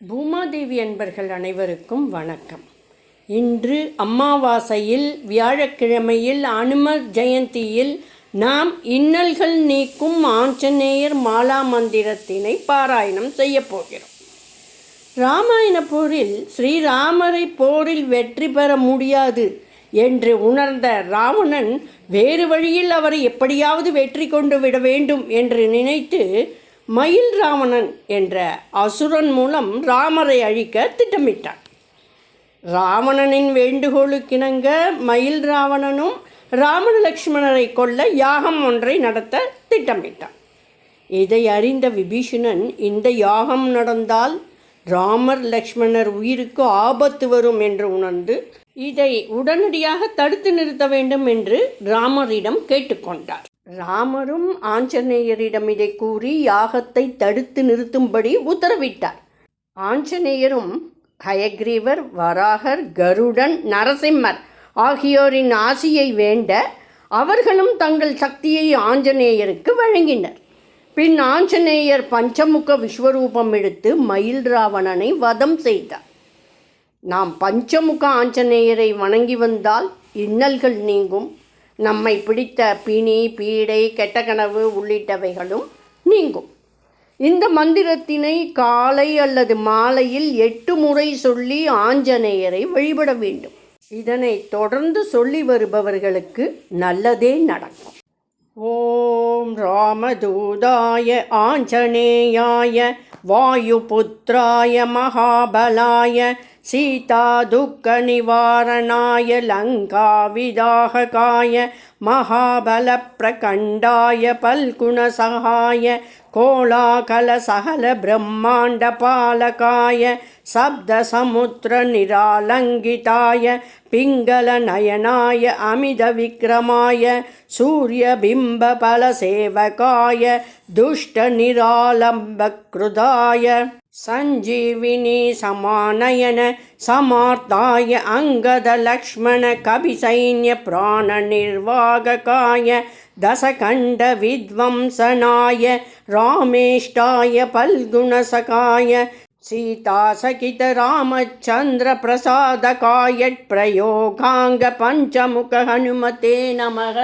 பூமாதேவி அன்பர்கள் அனைவருக்கும் வணக்கம். இன்று அமாவாசையில் வியாழக்கிழமையில் அனுமர் ஜெயந்தியில் நாம் இன்னல்கள் நீக்கும் ஆஞ்சநேயர் மாலா மந்திரத்தினை பாராயணம் செய்யப் போகிறோம். ராமாயண போரில் ஸ்ரீராமரை போரில் வெற்றி பெற முடியாது என்று உணர்ந்த ராவணன் வேறு வழியில் அவரை எப்படியாவது வெற்றி கொண்டு விட வேண்டும் என்று நினைத்து மயில் ராவணன் என்ற அசுரன் மூலம் ராமரை அழிக்க திட்டமிட்டான். ராவணனின் வேண்டுகோளுக்கிணங்க மயில் ராவணனும் ராம லக்ஷ்மணரை கொல்ல யாகம் ஒன்றை நடத்த திட்டமிட்டான். இதை அறிந்த விபீஷணன் இந்த யாகம் நடந்தால் ராமர் லக்ஷ்மணர் உயிருக்கு ஆபத்து வரும் என்று உணர்ந்து இதை உடனடியாக தடுத்து நிறுத்த வேண்டும் என்று ராமரிடம் கேட்டுக்கொண்டார். ராமரும் ஆஞ்சநேயரிடம் இதை கூறி யாகத்தை தடுத்து நிறுத்தும்படி உத்தரவிட்டார். ஆஞ்சநேயரும் ஹயக்ரீவர் வராகர் கருடன் நரசிம்மர் ஆகியோரின் ஆசியை வேண்ட அவர்களும் தங்கள் சக்தியை ஆஞ்சநேயருக்கு வழங்கினர். பின் ஆஞ்சநேயர் பஞ்சமுக விஸ்வரூபம் எடுத்து மயில் ராவணனை வதம் செய்தார். நாம் பஞ்சமுக ஆஞ்சநேயரை வணங்கி வந்தால் இன்னல்கள் நீங்கும். நம்மை பிடித்த பிணி பீடை கெட்ட கனவு உள்ளிட்டவைகளும் நீங்கும். இந்த மந்திரத்தினை காலை அல்லது மாலையில் எட்டு முறை சொல்லி ஆஞ்சநேயரை வழிபட வேண்டும். இதனை தொடர்ந்து சொல்லி வருபவர்களுக்கு நல்லதே நடக்கும். ஓம் ராமதூதாய ஆஞ்சநேயாய वायुपुत्राय महाबलाय सीतादुःखनिवारणाय लङ्काविदाहकाय महाबलप्रकण्डाय पल्गुणसहाय कोलाकलसहलब्रह्माण्डपालकाय सप्तसमुद्रनिरालङ्गिताय पिङ्गलनयनाय अमितविक्रमाय सूर्यबिम्बफलसेवकाय दुष्टनिरालम्बकृताय सञ्जीविनी समानयन समार्ताय अङ्गदलक्ष्मणकविसैन्यप्राणनिर्वाहकाय दशखण्डविध्वंसनाय रामेष्टाय फल्गुणसकाय सीतासकितरामचन्द्रप्रसादकाय प्रयोगाङ्गपञ्चमुखहनुमते नमः